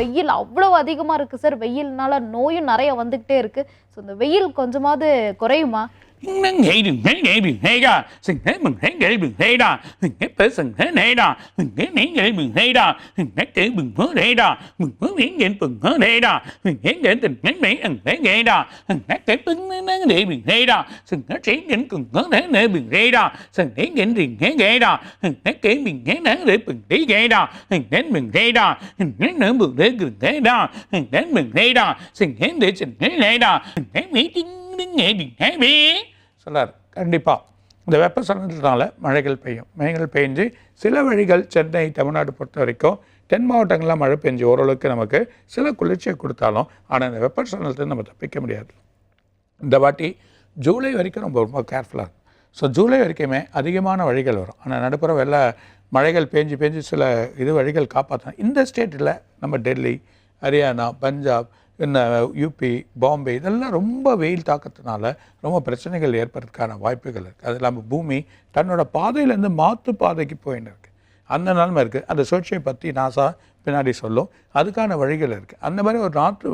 வெயில் அவ்வளோ அதிகமாக இருக்குது சார். வெயில்னால நோயும் நிறைய வந்துக்கிட்டே இருக்குது ஸோ இந்த வெயில் கொஞ்சமாவது குறையுமா சொல்லார் கண்டிப்பாக இந்த வெப்பசலனத்தினால மழைகள் பெய்யும் மழைகள் பெஞ்சு சில வழிகள் சென்னை தமிழ்நாடு பொறுத்த வரைக்கும் தென் மாவட்டங்கள்லாம் மழை பெஞ்சு ஓரளவுக்கு நமக்கு சில குளிர்ச்சியை கொடுத்தாலும் ஆனால் இந்த வெப்பசலனத்தில் நம்ம தப்பிக்க முடியாது இந்த வாட்டி ஜூலை வரைக்கும் ரொம்ப ரொம்ப கேர்ஃபுல்லாக இருக்கும் ஸோ ஜூலை வரைக்குமே அதிகமான வழிகள் வரும் ஆனால் நடுப்புற வெள்ள மழைகள் பேஞ்சு பேஞ்சு சில இது வழிகள் காப்பாற்றணும் இந்த ஸ்டேட்டில் நம்ம டெல்லி ஹரியானா பஞ்சாப் இந்த யூபி பாம்பே இதெல்லாம் ரொம்ப வெயில் தாக்கத்தினால ரொம்ப பிரச்சனைகள் ஏற்படுறதுக்கான வாய்ப்புகள் இருக்குது அது இல்லாமல் பூமி தன்னோட பாதையிலேருந்து மாற்று பாதைக்கு போயின்னு இருக்குது அந்த நிலமை இருக்குது அந்த சுழற்சியை பற்றி நாசா பின்னாடி சொல்லும். அதுக்கான வழிகள் இருக்குது அந்த மாதிரி ஒரு நாற்று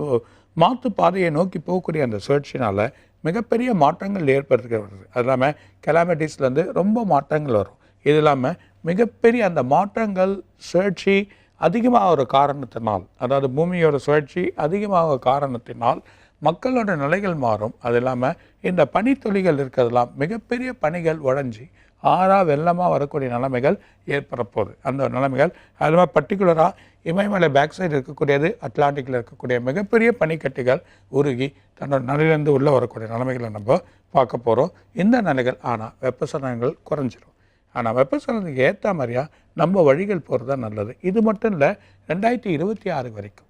மாற்று பாதையை நோக்கி போகக்கூடிய அந்த சுழற்சினால் மிகப்பெரிய மாற்றங்கள் ஏற்படுத்துக்கு வருது. அது இல்லாமல் கெலாமிட்டிஸ்லேருந்து ரொம்ப மாற்றங்கள் வரும். இது இல்லாமல் மிகப்பெரிய அந்த மாற்றங்கள் சுழற்சி அதிகமாக ஒரு காரணத்தினால் அதாவது பூமியோட சுழற்சி அதிகமாக காரணத்தினால் மக்களோட நிலைகள் மாறும். அது இல்லாமல் இந்த பனித்துளிகள் இருக்கிறதெல்லாம் மிகப்பெரிய பனிகள் உடஞ்சி ஆறா வெள்ளமாக வரக்கூடிய நிலைமைகள் ஏற்பட போகுது அந்த நிலைமைகள் அது இல்லாமல் பர்டிகுலராக இமயமலை பேக் சைடு இருக்கக்கூடியது அட்லாண்டிக்கில் இருக்கக்கூடிய மிகப்பெரிய பனிக்கட்டிகள் உருகி தன்னோட நிலையிலேருந்து உள்ளே வரக்கூடிய நிலைமைகளை நம்ம பார்க்க போகிறோம் இந்த நிலைகள் ஆனால் வெப்பசலனங்கள் குறைஞ்சிரும். ஆனால் வெப்பசலனத்துக்கு ஏற்ற மாதிரியா நம்ம வழிகள் போகிறது தான் நல்லது. இது மட்டும் இல்லை ரெண்டாயிரத்தி இருபத்தி ஆறு வரைக்கும்.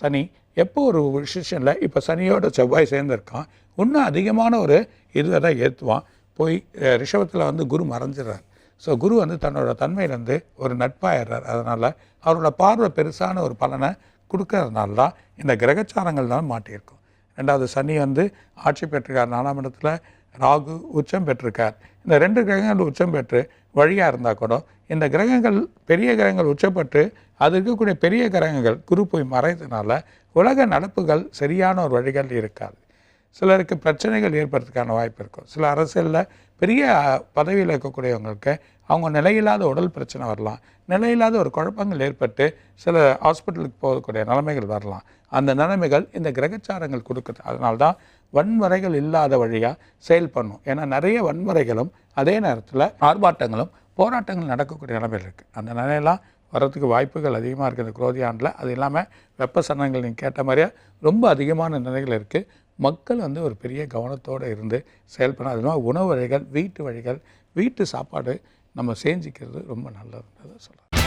சனி எப்போ ஒரு விஷயத்தில் இப்போ சனியோட செவ்வாய் சேர்ந்துருக்கான் இன்னும் அதிகமான ஒரு இதுவை தான் ஏற்றுவான் போய் ரிஷபத்தில் வந்து குரு மறைஞ்சிடறார். ஸோ குரு வந்து தன்னோட தன்மையிலேருந்து ஒரு நட்பாயிடுறார். அதனால் அவரோட பார்வை பெருசான ஒரு பலனை கொடுக்கறதுனால தான் இந்த கிரகச்சாரங்கள் தான் மாட்டியிருக்கும். ரெண்டாவது சனி வந்து ஆட்சி பெற்றிருக்கார். நாலாம் இடத்துல ராகு உச்சம் பெற்றிருக்கார். இந்த ரெண்டு கிரகங்கள் உச்சம் பெற்று வழியாக இருந்தால் கூட இந்த கிரகங்கள் பெரிய கிரகங்கள் உச்சம் பெற்று அது இருக்கக்கூடிய பெரிய கிரகங்கள் குரு போய் மறைந்ததுனால உலக நடப்புகள் சரியான ஒரு வழிகள் இருக்காது. சிலருக்கு பிரச்சனைகள் ஏற்படுறதுக்கான வாய்ப்பு இருக்கும். சில அரசியலில் பெரிய பதவியில் இருக்கக்கூடியவங்களுக்கு அவங்க நிலையில்லாத உடல் பிரச்சனை வரலாம். நிலையில்லாத ஒரு குழப்பங்கள் ஏற்பட்டு சில ஹாஸ்பிட்டலுக்கு போகக்கூடிய நிலைமைகள் வரலாம். அந்த நிலைமைகள் இந்த கிரகச்சாரங்கள் கொடுக்குது. அதனால தான் வன்முறைகள் இல்லாத வழியாக செயல் பண்ணும். ஏன்னா நிறைய வன்முறைகளும் அதே நேரத்தில் ஆர்ப்பாட்டங்களும் போராட்டங்கள் நடக்கக்கூடிய நிலைமையில் இருக்குது அந்த நிலையெல்லாம் வர்றதுக்கு வாய்ப்புகள் அதிகமாக இருக்குது இந்த குரோதி ஆண்டில். அது இல்லாமல் வெப்பசலனங்கள் நீங்கள் கேட்ட மாதிரியே ரொம்ப அதிகமான நிலைகள் இருக்குது மக்கள் வந்து ஒரு பெரிய கவனத்தோடு இருந்து செயல்படணும். அது மாதிரி உணவு வழிகள் வீட்டு வழிகள் வீட்டு சாப்பாடு நம்ம செஞ்சுக்கிறது ரொம்ப நல்லதுன்றதை சொல்கிறேன்